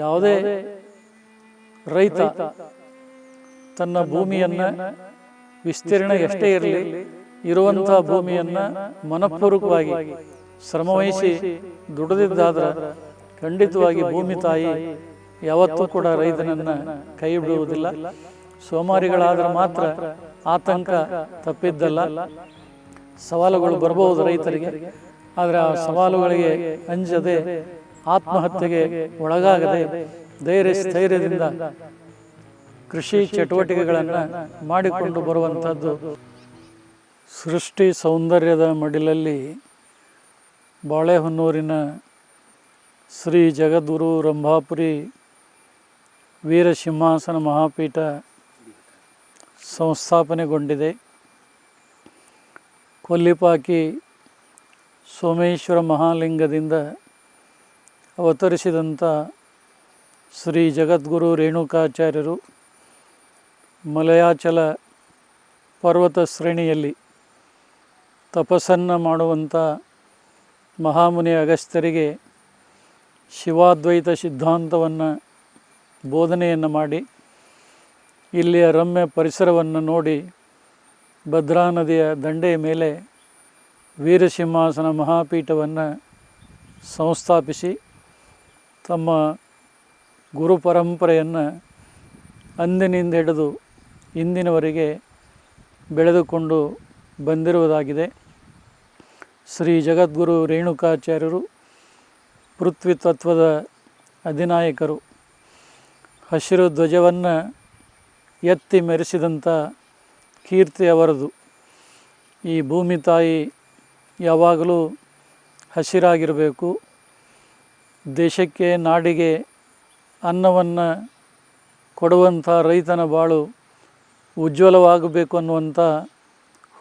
ಯಾವುದೇ ರೈತ ತನ್ನ ಭೂಮಿಯನ್ನು ವಿಸ್ತೀರ್ಣ ಎಷ್ಟೇ ಇರಲಿ ಇರುವಂತಹ ಭೂಮಿಯನ್ನು ಮನಪೂರ್ವಕವಾಗಿ ಶ್ರಮವಹಿಸಿ ದುಡಿದಿದ್ದಾದ್ರೆ ಖಂಡಿತವಾಗಿ ಭೂಮಿ ತಾಯಿ ಯಾವತ್ತೂ ಕೂಡ ರೈತನನ್ನು ಕೈ ಬಿಡುವುದಿಲ್ಲ. ಸೋಮಾರಿಗಳಾದ್ರೆ ಮಾತ್ರ ಆತಂಕ ತಪ್ಪಿದ್ದಲ್ಲ. ಸವಾಲುಗಳು ಬರಬಹುದು ರೈತರಿಗೆ, ಆದರೆ ಆ ಸವಾಲುಗಳಿಗೆ ಅಂಜದೆ ಆತ್ಮಹತ್ಯೆಗೆ ಒಳಗಾಗದೆ ಧೈರ್ಯ ಸ್ಥೈರ್ಯದಿಂದ ಕೃಷಿ ಚಟುವಟಿಕೆಗಳನ್ನು ಮಾಡಿಕೊಂಡು ಬರುವಂಥದ್ದು ಸೃಷ್ಟಿ ಸೌಂದರ್ಯದ ಮಡಿಲಲ್ಲಿ ಬಾಳೆಹೊನ್ನೂರಿನ ಶ್ರೀ ಜಗದ್ಗುರು ರಂಭಾಪುರಿ ವೀರಸಿಂಹಾಸನ ಮಹಾಪೀಠ ಸಂಸ್ಥಾಪನೆಗೊಂಡಿದೆ. ಕೊಲ್ಲಿಪಾಕಿ ಸೋಮೇಶ್ವರ ಮಹಾಲಿಂಗದಿಂದ ಅವತರಿಸಿದಂಥ ಶ್ರೀ ಜಗದ್ಗುರು ರೇಣುಕಾಚಾರ್ಯರು ಮಲಯಾಚಲ ಪರ್ವತ ಶ್ರೇಣಿಯಲ್ಲಿ ತಪಸ್ಸನ್ನು ಮಾಡುವಂಥ ಮಹಾಮುನಿ ಅಗಸ್ತ್ಯರಿಗೆ ಶಿವಾದ್ವೈತ ಸಿದ್ಧಾಂತವನ್ನು ಬೋಧನೆಯನ್ನು ಮಾಡಿ ಇಲ್ಲಿಯ ರಮ್ಯ ಪರಿಸರವನ್ನು ನೋಡಿ ಭದ್ರಾ ನದಿಯ ದಂಡೆಯ ಮೇಲೆ ವೀರಸಿಂಹಾಸನ ಮಹಾಪೀಠವನ್ನು ಸಂಸ್ಥಾಪಿಸಿ ತಮ್ಮ ಗುರು ಪರಂಪರೆಯನ್ನು ಅಂದಿನಿಂದ ಹಿಡಿದು ಇಂದಿನವರೆಗೆ ಬೆಳೆದುಕೊಂಡು ಬಂದಿರುವುದಾಗಿದೆ. ಶ್ರೀ ಜಗದ್ಗುರು ರೇಣುಕಾಚಾರ್ಯರು ಪೃಥ್ವಿ ತತ್ವದ ಅಧಿನಾಯಕರು. ಹಸಿರು ಧ್ವಜವನ್ನು ಎತ್ತಿ ಮೆರೆಸಿದಂಥ ಕೀರ್ತಿ ಅವರದು. ಈ ಭೂಮಿ ತಾಯಿ ಯಾವಾಗಲೂ ಹಸಿರಾಗಿರಬೇಕು. ದೇಶಕ್ಕೆ ನಾಡಿಗೆ ಅನ್ನವನ್ನು ಕೊಡುವಂಥ ರೈತನ ಬಾಳು ಉಜ್ವಲವಾಗಬೇಕು ಅನ್ನುವಂಥ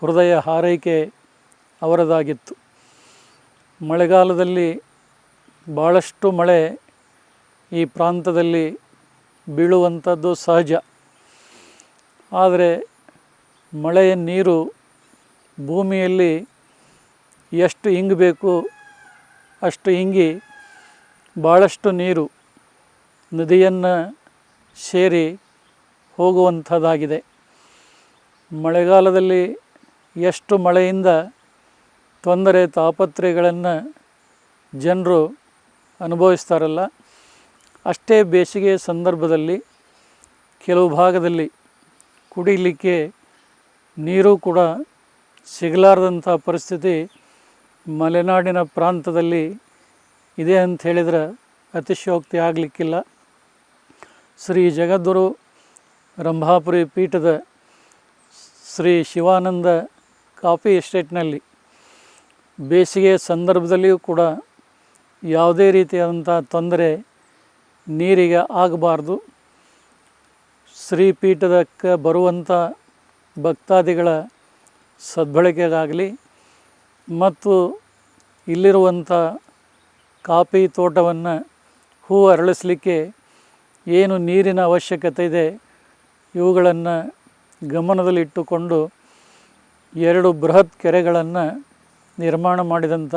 ಹೃದಯ ಹಾರೈಕೆ ಅವರದಾಗಿತ್ತು. ಮಳೆಗಾಲದಲ್ಲಿ ಭಾಳಷ್ಟು ಮಳೆ ಈ ಪ್ರಾಂತದಲ್ಲಿ ಬೀಳುವಂಥದ್ದು ಸಹಜ. ಆದರೆ ಮಳೆಯ ನೀರು ಭೂಮಿಯಲ್ಲಿ ಎಷ್ಟು ಇಂಗಬೇಕು, ಅಷ್ಟು ಇಂಗಿ ಭಾಳಷ್ಟು ನೀರು ನದಿಯನ್ನು ಸೇರಿ ಹೋಗುವಂಥದ್ದಾಗಿದೆ. ಮಳೆಗಾಲದಲ್ಲಿ ಎಷ್ಟು ಮಳೆಯಿಂದ ತೊಂದರೆ ತಾಪತ್ರೆಗಳನ್ನು ಜನರು ಅನುಭವಿಸ್ತಾರಲ್ಲ, ಅಷ್ಟೇ ಬೇಸಿಗೆ ಸಂದರ್ಭದಲ್ಲಿ ಕೆಲವು ಭಾಗದಲ್ಲಿ ಕುಡಿಲಿಕ್ಕೆ ನೀರು ಕೂಡ ಸಿಗಲಾರ್ದಂಥ ಪರಿಸ್ಥಿತಿ ಮಲೆನಾಡಿನ ಪ್ರಾಂತದಲ್ಲಿ ಇದೆ ಅಂತ ಹೇಳಿದ್ರೆ ಅತಿಶಯೋಕ್ತಿ ಆಗಲಿಕ್ಕಿಲ್ಲ. ಶ್ರೀ ಜಗದ್ಗುರು ರಂಭಾಪುರಿ ಪೀಠದ ಶ್ರೀ ಶಿವಾನಂದ ಕಾಫಿ ಎಸ್ಟೇಟ್ನಲ್ಲಿ ಬೇಸಿಗೆ ಸಂದರ್ಭದಲ್ಲಿಯೂ ಕೂಡ ಯಾವುದೇ ರೀತಿಯಾದಂಥ ತೊಂದರೆ ನೀರಿಗೆ ಆಗಬಾರ್ದು. ಶ್ರೀಪೀಠದಕ್ಕೆ ಬರುವಂಥ ಭಕ್ತಾದಿಗಳ ಸದ್ಬಳಕೆಗಾಗಲಿ ಮತ್ತು ಇಲ್ಲಿರುವಂಥ ಕಾಫಿ ತೋಟವನ್ನು ಹೂ ಅರಳಿಸಲಿಕ್ಕೆ ಏನು ನೀರಿನ ಅವಶ್ಯಕತೆ ಇದೆ? ಇವುಗಳನ್ನು ಗಮನದಲ್ಲಿಟ್ಟುಕೊಂಡು ಎರಡು ಬೃಹತ್ ಕೆರೆಗಳನ್ನು ನಿರ್ಮಾಣ ಮಾಡಿದಂಥ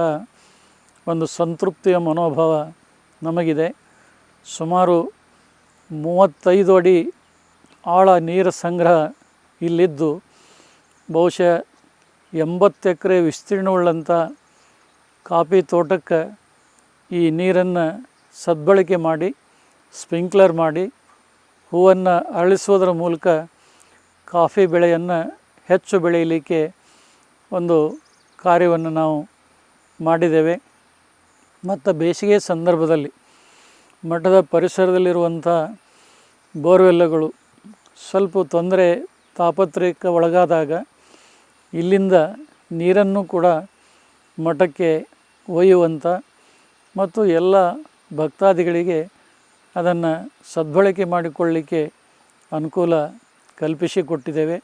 ಒಂದು ಸಂತೃಪ್ತಿಯ ಮನೋಭಾವ ನಮಗಿದೆ. ಸುಮಾರು ಮೂವತ್ತೈದು ಅಡಿ ಆಳ ನೀರ ಸಂಗ್ರಹ ಇಲ್ಲಿದ್ದು, ಬಹುಶಃ ಎಂಬತ್ತು ಎಕರೆ ವಿಸ್ತೀರ್ಣವುಳ್ಳಂಥ ಕಾಫಿ ತೋಟಕ್ಕೆ ಈ ನೀರನ್ನು ಸದ್ಬಳಕೆ ಮಾಡಿ, ಸ್ಪ್ರಿಂಕ್ಲರ್ ಮಾಡಿ, ಹೂವನ್ನು ಅರಳಿಸುವುದರ ಮೂಲಕ ಕಾಫಿ ಬೆಳೆಯನ್ನು ಹೆಚ್ಚು ಬೆಳೆಯಲಿಕ್ಕೆ ಒಂದು ಕಾರ್ಯವನ್ನು ನಾವು ಮಾಡಿದ್ದೇವೆ. ಮತ್ತು ಬೇಸಿಗೆ ಸಂದರ್ಭದಲ್ಲಿ ಮಠದ ಪರಿಸರದಲ್ಲಿರುವಂಥ ಬೋರ್ವೆಲ್ಲಗಳು ಸ್ವಲ್ಪ ತೊಂದರೆ ತಾಪತ್ರಯಕ್ಕೆ ಒಳಗಾದಾಗ ಇಲ್ಲಿಂದ ನೀರನ್ನು ಕೂಡ ಮಠಕ್ಕೆ ಒಯ್ಯುವಂಥ ಮತ್ತು ಎಲ್ಲ ಭಕ್ತಾದಿಗಳಿಗೆ ಅದನ್ನು ಸದ್ಬಳಕೆ ಮಾಡಿಕೊಳ್ಳಲಿಕ್ಕೆ ಅನುಕೂಲ ಕಲ್ಪಿಸಿಕೊಟ್ಟಿದ್ದೇವೆ.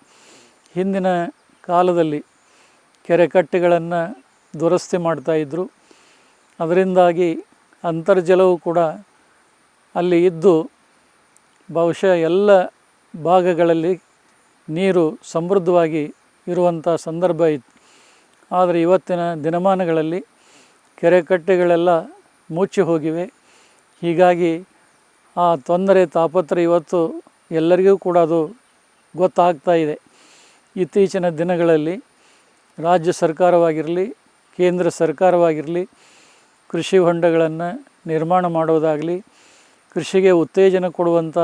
ಹಿಂದಿನ ಕಾಲದಲ್ಲಿ ಕೆರೆ ಕಟ್ಟೆಗಳನ್ನು ದುರಸ್ತಿ ಮಾಡ್ತಾಯಿದ್ರು ಅದರಿಂದಾಗಿ ಅಂತರ್ಜಲವು ಕೂಡ ಅಲ್ಲಿ ಇದ್ದು ಬಹುಶಃ ಎಲ್ಲ ಭಾಗಗಳಲ್ಲಿ ನೀರು ಸಮೃದ್ಧವಾಗಿ ಇರುವಂಥ ಸಂದರ್ಭ ಇತ್ತು. ಆದರೆ ಇವತ್ತಿನ ದಿನಮಾನಗಳಲ್ಲಿ ಕೆರೆ ಕಟ್ಟೆಗಳೆಲ್ಲ ಮುಚ್ಚಿ ಹೋಗಿವೆ. ಹೀಗಾಗಿ ಆ ತೊಂದರೆ ತಾಪತ್ರ ಇವತ್ತು ಎಲ್ಲರಿಗೂ ಕೂಡ ಅದು ಗೊತ್ತಾಗ್ತಾ ಇದೆ. ಇತ್ತೀಚಿನ ದಿನಗಳಲ್ಲಿ ರಾಜ್ಯ ಸರ್ಕಾರವಾಗಿರಲಿ, ಕೇಂದ್ರ ಸರ್ಕಾರವಾಗಿರಲಿ, ಕೃಷಿ ಹೊಂಡಗಳನ್ನು ನಿರ್ಮಾಣ ಮಾಡೋದಾಗಲಿ ಕೃಷಿಗೆ ಉತ್ತೇಜನ ಕೊಡುವಂಥ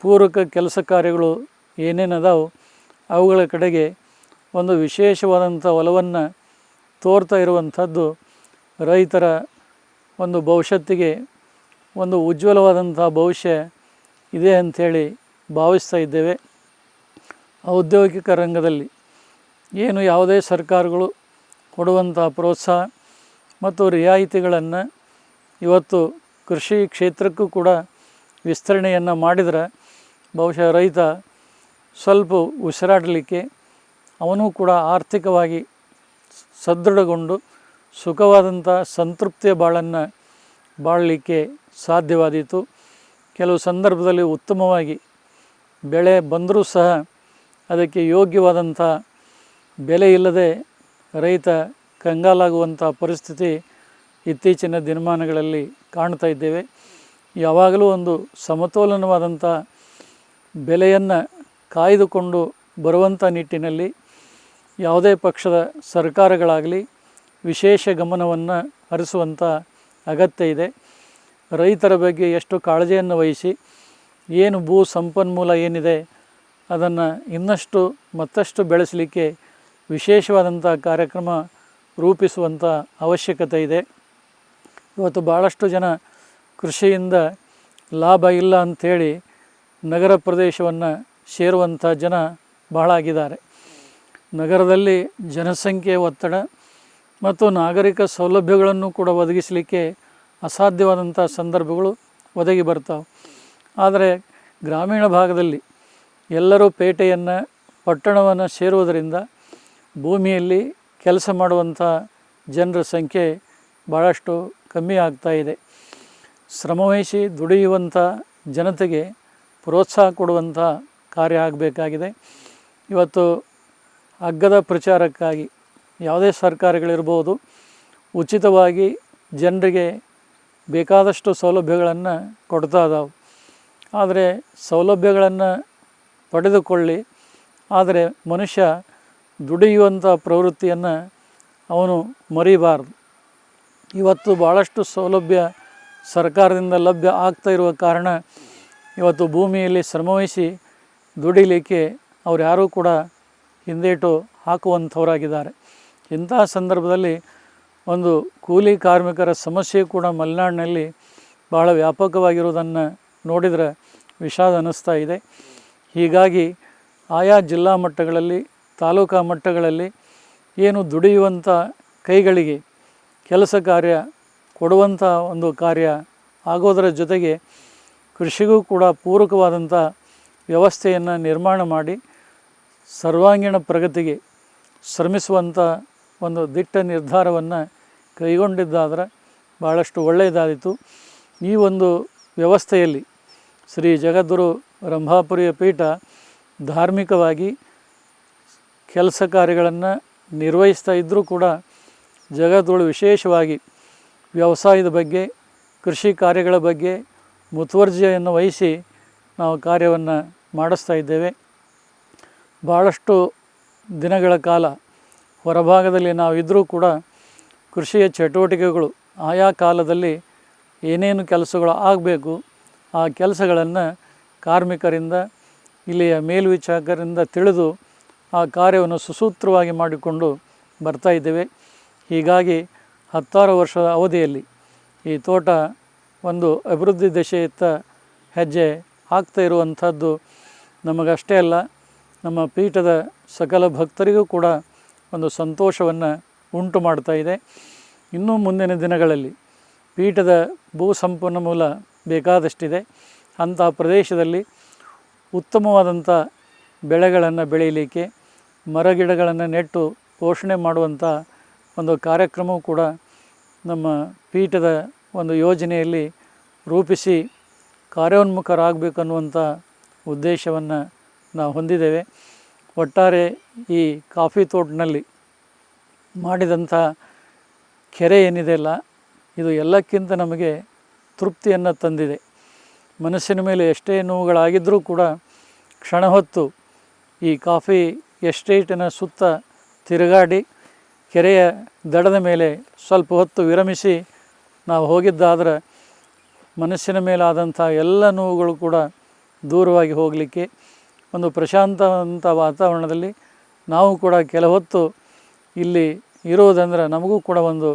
ಪೂರಕ ಕೆಲಸ ಕಾರ್ಯಗಳು ಏನೇನದಾವು ಅವುಗಳ ಕಡೆಗೆ ಒಂದು ವಿಶೇಷವಾದಂಥ ಒಲವನ್ನು ತೋರ್ತಾ ಇರುವಂಥದ್ದು ರೈತರ ಒಂದು ಭವಿಷ್ಯತ್ತಿಗೆ ಒಂದು ಉಜ್ವಲವಾದಂಥ ಭವಿಷ್ಯ ಇದೆ ಅಂಥೇಳಿ ಭಾವಿಸ್ತಾ ಇದ್ದೇವೆ. ಔದ್ಯೋಗಿಕ ರಂಗದಲ್ಲಿ ಏನು ಯಾವುದೇ ಸರ್ಕಾರಗಳು ಕೊಡುವಂಥ ಪ್ರೋತ್ಸಾಹ ಮತ್ತು ರಿಯಾಯಿತಿಗಳನ್ನು ಇವತ್ತು ಕೃಷಿ ಕ್ಷೇತ್ರಕ್ಕೂ ಕೂಡ ವಿಸ್ತರಣೆಯನ್ನು ಮಾಡಿದರೆ ಬಹುಶಃ ರೈತ ಸ್ವಲ್ಪ ಉಸಿರಾಡಲಿಕ್ಕೆ ಅವನು ಕೂಡ ಆರ್ಥಿಕವಾಗಿ ಸದೃಢಗೊಂಡು ಸುಖವಾದಂಥ ಸಂತೃಪ್ತಿಯ ಬಾಳನ್ನು ಬಾಳಲಿಕ್ಕೆ ಸಾಧ್ಯವಾದೀತು. ಕೆಲವು ಸಂದರ್ಭದಲ್ಲಿ ಉತ್ತಮವಾಗಿ ಬೆಳೆ ಬಂದರೂ ಸಹ ಅದಕ್ಕೆ ಯೋಗ್ಯವಾದಂಥ ಬೆಲೆ ಇಲ್ಲದೆ ರೈತ ಕಂಗಾಲಾಗುವಂಥ ಪರಿಸ್ಥಿತಿ ಇತ್ತೀಚಿನ ದಿನಮಾನಗಳಲ್ಲಿ ಕಾಣ್ತಾ ಇದ್ದೇವೆ. ಯಾವಾಗಲೂ ಒಂದು ಸಮತೋಲನವಾದಂಥ ಬೆಲೆಯನ್ನು ಕಾಯ್ದುಕೊಂಡು ಬರುವಂಥ ನಿಟ್ಟಿನಲ್ಲಿ ಯಾವುದೇ ಪಕ್ಷದ ಸರ್ಕಾರಗಳಾಗಲಿ ವಿಶೇಷ ಗಮನವನ್ನು ಹರಿಸುವಂಥ ಅಗತ್ಯ ಇದೆ. ರೈತರ ಬಗ್ಗೆ ಎಷ್ಟು ಕಾಳಜಿಯನ್ನು ವಹಿಸಿ, ಏನು ಭೂ ಸಂಪನ್ಮೂಲ ಏನಿದೆ, ಅದನ್ನು ಇನ್ನಷ್ಟು ಮತ್ತಷ್ಟು ಬೆಳೆಸಲಿಕ್ಕೆ ವಿಶೇಷವಾದಂಥ ಕಾರ್ಯಕ್ರಮ ರೂಪಿಸುವಂಥ ಅವಶ್ಯಕತೆ ಇದೆ. ಇವತ್ತು ಭಾಳಷ್ಟು ಜನ ಕೃಷಿಯಿಂದ ಲಾಭ ಇಲ್ಲ ಅಂಥೇಳಿ ನಗರ ಪ್ರದೇಶವನ್ನು ಸೇರುವಂಥ ಜನ ಬಹಳ ಆಗಿದ್ದಾರೆ ನಗರದಲ್ಲಿ ಜನಸಂಖ್ಯೆ ಒತ್ತಡ ಮತ್ತು ನಾಗರಿಕ ಸೌಲಭ್ಯಗಳನ್ನು ಕೂಡ ಒದಗಿಸಲಿಕ್ಕೆ ಅಸಾಧ್ಯವಾದಂಥ ಸಂದರ್ಭಗಳು ಒದಗಿ ಬರ್ತಾವೆ. ಆದರೆ ಗ್ರಾಮೀಣ ಭಾಗದಲ್ಲಿ ಎಲ್ಲರೂ ಪೇಟೆಯನ್ನು, ಪಟ್ಟಣವನ್ನು ಸೇರುವುದರಿಂದ ಭೂಮಿಯಲ್ಲಿ ಕೆಲಸ ಮಾಡುವಂಥ ಜನರ ಸಂಖ್ಯೆ ಭಾಳಷ್ಟು ಕಮ್ಮಿ ಆಗ್ತಾ ಇದೆ. ಶ್ರಮವಹಿಸಿ ದುಡಿಯುವಂಥ ಜನತೆಗೆ ಪ್ರೋತ್ಸಾಹ ಕೊಡುವಂಥ ಕಾರ್ಯ ಆಗಬೇಕಾಗಿದೆ. ಇವತ್ತು ಅಗ್ಗದ ಪ್ರಚಾರಕ್ಕಾಗಿ ಯಾವುದೇ ಸರ್ಕಾರಗಳಿರ್ಬೋದು, ಉಚಿತವಾಗಿ ಜನರಿಗೆ ಬೇಕಾದಷ್ಟು ಸೌಲಭ್ಯಗಳನ್ನು ಕೊಡ್ತಾ ಇದಾವೆ. ಆದರೆ ಸೌಲಭ್ಯಗಳನ್ನು ಪಡೆದುಕೊಳ್ಳಿ, ಆದರೆ ಮನುಷ್ಯ ದುಡಿಯುವಂಥ ಪ್ರವೃತ್ತಿಯನ್ನು ಅವನು ಮರಿಬಾರ್ದು. ಇವತ್ತು ಭಾಳಷ್ಟು ಸೌಲಭ್ಯ ಸರ್ಕಾರದಿಂದ ಲಭ್ಯ ಆಗ್ತಾ ಇರುವ ಕಾರಣ ಇವತ್ತು ಭೂಮಿಯಲ್ಲಿ ಶ್ರಮವಹಿಸಿ ದುಡಿಲಿಕ್ಕೆ ಅವ್ರು ಯಾರೂ ಕೂಡ ಹಿಂದೇಟು ಹಾಕುವಂಥವರಾಗಿದ್ದಾರೆ. ಇಂತಹ ಸಂದರ್ಭದಲ್ಲಿ ಒಂದು ಕೂಲಿ ಕಾರ್ಮಿಕರ ಸಮಸ್ಯೆ ಕೂಡ ಮಲೆನಾಡಿನಲ್ಲಿ ಬಹಳ ವ್ಯಾಪಕವಾಗಿರುವುದನ್ನು ನೋಡಿದರೆ ವಿಷಾದ ಅನ್ನಿಸ್ತಾ ಇದೆ. ಹೀಗಾಗಿ ಆಯಾ ಜಿಲ್ಲಾ ಮಟ್ಟಗಳಲ್ಲಿ, ತಾಲೂಕಾ ಮಟ್ಟಗಳಲ್ಲಿ ಏನು ದುಡಿಯುವಂಥ ಕೈಗಳಿಗೆ ಕೆಲಸ ಕಾರ್ಯ ಕೊಡುವಂಥ ಒಂದು ಕಾರ್ಯ ಆಗೋದರ ಜೊತೆಗೆ ಕೃಷಿಗೂ ಕೂಡ ಪೂರಕವಾದಂಥ ವ್ಯವಸ್ಥೆಯನ್ನು ನಿರ್ಮಾಣ ಮಾಡಿ ಸರ್ವಾಂಗೀಣ ಪ್ರಗತಿಗೆ ಶ್ರಮಿಸುವಂಥ ಒಂದು ದಿಟ್ಟ ನಿರ್ಧಾರವನ್ನು ಕೈಗೊಂಡಿದ್ದಾದ್ರೆ ಭಾಳಷ್ಟು ಒಳ್ಳೆಯದಾಯಿತು ಈ ಒಂದು ವ್ಯವಸ್ಥೆಯಲ್ಲಿ ಶ್ರೀ ಜಗದ್ಗುರು ರಂಭಾಪುರಿಯ ಪೀಠ ಧಾರ್ಮಿಕವಾಗಿ ಕೆಲಸ ಕಾರ್ಯಗಳನ್ನು ನಿರ್ವಹಿಸ್ತಾ ಇದ್ದರೂ ಕೂಡ ಜಗದ್ಗುರು ವಿಶೇಷವಾಗಿ ವ್ಯವಸಾಯದ ಬಗ್ಗೆ, ಕೃಷಿ ಕಾರ್ಯಗಳ ಬಗ್ಗೆ ಮುತುವರ್ಜಿಯನ್ನು ವಹಿಸಿ ನಾವು ಕಾರ್ಯವನ್ನು ಮಾಡಿಸ್ತಾ ಇದ್ದೇವೆ. ಭಾಳಷ್ಟು ದಿನಗಳ ಕಾಲ ಹೊರಭಾಗದಲ್ಲಿ ನಾವಿದ್ದರೂ ಕೂಡ ಕೃಷಿಯ ಚಟುವಟಿಕೆಗಳು ಆಯಾ ಕಾಲದಲ್ಲಿ ಏನೇನು ಕೆಲಸಗಳು ಆಗಬೇಕು, ಆ ಕೆಲಸಗಳನ್ನು ಕಾರ್ಮಿಕರಿಂದ, ಇಲ್ಲಿಯ ಮೇಲ್ವಿಚಾರಕರಿಂದ ತಿಳಿದು ಆ ಕಾರ್ಯವನ್ನು ಸುಸೂತ್ರವಾಗಿ ಮಾಡಿಕೊಂಡು ಬರ್ತಾ ಇದ್ದೇವೆ. ಹೀಗಾಗಿ ಹತ್ತಾರು ವರ್ಷದ ಅವಧಿಯಲ್ಲಿ ಈ ತೋಟ ಒಂದು ಅಭಿವೃದ್ಧಿ ದಿಶೆಯತ್ತ ಹೆಜ್ಜೆ ಆಗ್ತಾ ಇರುವಂಥದ್ದು ನಮಗಷ್ಟೇ ಅಲ್ಲ, ನಮ್ಮ ಪೀಠದ ಸಕಲ ಭಕ್ತರಿಗೂ ಕೂಡ ಒಂದು ಸಂತೋಷವನ್ನು ಉಂಟು ಮಾಡ್ತಾ ಇದೆ. ಇನ್ನೂ ಮುಂದಿನ ದಿನಗಳಲ್ಲಿ ಪೀಠದ ಭೂ ಸಂಪನ್ಮೂಲ ಬೇಕಾದಷ್ಟಿದೆ. ಅಂತಹ ಪ್ರದೇಶದಲ್ಲಿ ಉತ್ತಮವಾದಂಥ ಬೆಳೆಗಳನ್ನು ಬೆಳೆಯಲಿಕ್ಕೆ, ಮರಗಿಡಗಳನ್ನು ನೆಟ್ಟು ಪೋಷಣೆ ಮಾಡುವಂಥ ಒಂದು ಕಾರ್ಯಕ್ರಮವೂ ಕೂಡ ನಮ್ಮ ಪೀಠದ ಒಂದು ಯೋಜನೆಯಲ್ಲಿ ರೂಪಿಸಿ ಕಾರ್ಯೋನ್ಮುಖರಾಗಬೇಕನ್ನುವಂಥ ಉದ್ದೇಶವನ್ನು ನಾವು ಹೊಂದಿದ್ದೇವೆ. ಒಟ್ಟಾರೆ ಈ ಕಾಫಿ ತೋಟದಲ್ಲಿ ಮಾಡಿದಂಥ ಕೆರೆ ಏನಿದೆಯಲ್ಲ ಇದು ಎಲ್ಲಕ್ಕಿಂತ ನಮಗೆ ತೃಪ್ತಿಯನ್ನು ತಂದಿದೆ. ಮನಸ್ಸಿನ ಮೇಲೆ ಎಷ್ಟೇ ನೋವುಗಳಾಗಿದ್ದರೂ ಕೂಡ ಕ್ಷಣ ಹೊತ್ತು ಈ ಕಾಫಿ ಎಸ್ಟೇಟಿನ ಸುತ್ತ ತಿರುಗಾಡಿ ಕೆರೆಯ ದಡದ ಮೇಲೆ ಸ್ವಲ್ಪ ಹೊತ್ತು ವಿರಮಿಸಿ ನಾವು ಹೋಗಿದ್ದಾದ್ರೆ ಮನಸ್ಸಿನ ಮೇಲಾದಂಥ ಎಲ್ಲ ನೋವುಗಳು ಕೂಡ ದೂರವಾಗಿ ಹೋಗಲಿಕ್ಕೆ ಒಂದು ಪ್ರಶಾಂತವಂತ ವಾತಾವರಣದಲ್ಲಿ ನಾವು ಕೂಡ ಕೆಲ ಹೊತ್ತು ಇಲ್ಲಿ ಇರೋದಂದ್ರೆ ನಮಗೂ ಕೂಡ ಒಂದು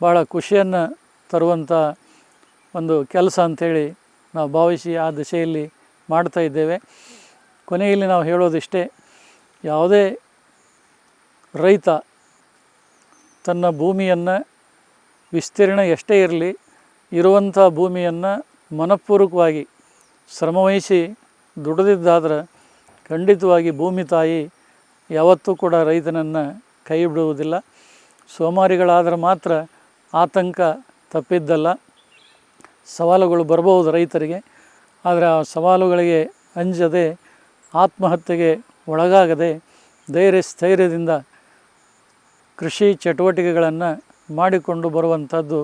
ಭಾಳ ಖುಷಿಯನ್ನು ತರುವಂಥ ಒಂದು ಕೆಲಸ ಅಂಥೇಳಿ ನಾವು ಭಾವಿಸಿ ಆ ದಿಶೆಯಲ್ಲಿ ಮಾಡ್ತಾ ಇದ್ದೇವೆ. ಕೊನೆಯಲ್ಲಿ ನಾವು ಹೇಳೋದಿಷ್ಟೇ, ಯಾವುದೇ ರೈತ ತನ್ನ ಭೂಮಿಯನ್ನು ವಿಸ್ತೀರ್ಣ ಎಷ್ಟೇ ಇರಲಿ ಇರುವಂಥ ಭೂಮಿಯನ್ನು ಮನಪೂರ್ವಕವಾಗಿ ಶ್ರಮವಹಿಸಿ ದುಡಿದಿದ್ದಾದ್ರೆ ಖಂಡಿತವಾಗಿ ಭೂಮಿ ತಾಯಿ ಯಾವತ್ತೂ ಕೂಡ ರೈತನನ್ನು ಕೈ ಬಿಡುವುದಿಲ್ಲ. ಸೋಮಾರಿಗಳಾದರೆ ಮಾತ್ರ ಆತಂಕ ತಪ್ಪಿದ್ದಲ್ಲ. ಸವಾಲುಗಳು ಬರಬಹುದು ರೈತರಿಗೆ, ಆದರೆ ಆ ಸವಾಲುಗಳಿಗೆ ಅಂಜದೆ, ಆತ್ಮಹತ್ಯೆಗೆ ಒಳಗಾಗದೆ, ಧೈರ್ಯ, ಸ್ಥೈರ್ಯದಿಂದ ಕೃಷಿ ಚಟುವಟಿಕೆಗಳನ್ನು ಮಾಡಿಕೊಂಡು ಬರುವಂಥದ್ದು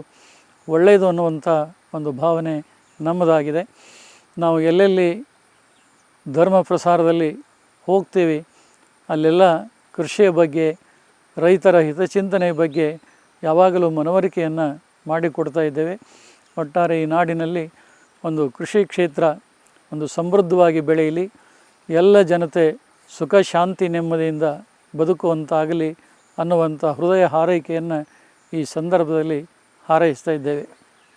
ಒಳ್ಳೆಯದು ಅನ್ನುವಂಥ ಒಂದು ಭಾವನೆ ನಮ್ಮದಾಗಿದೆ. ನಾವು ಎಲ್ಲೆಲ್ಲಿ ಧರ್ಮ ಪ್ರಸಾರದಲ್ಲಿ ಹೋಗ್ತೀವಿ. ಅಲ್ಲೆಲ್ಲ ಕೃಷಿಯ ಬಗ್ಗೆ, ರೈತರ ಹಿತಚಿಂತನೆಯ ಬಗ್ಗೆ ಯಾವಾಗಲೂ ಮನವರಿಕೆಯನ್ನು ಮಾಡಿಕೊಡ್ತಾ ಇದ್ದೇವೆ. ಒಟ್ಟಾರೆ ಈ ನಾಡಿನಲ್ಲಿ ಒಂದು ಕೃಷಿ ಕ್ಷೇತ್ರ ಒಂದು ಸಮೃದ್ಧವಾಗಿ ಬೆಳೆಯಲಿ, ಎಲ್ಲ ಜನತೆ ಸುಖ, ಶಾಂತಿ, ನೆಮ್ಮದಿಯಿಂದ ಬದುಕುವಂತಾಗಲಿ ಅನ್ನುವಂಥ ಹೃದಯ ಹಾರೈಕೆಯನ್ನು ಈ ಸಂದರ್ಭದಲ್ಲಿ ಹಾರೈಸ್ತಾ ಇದ್ದೇವೆ.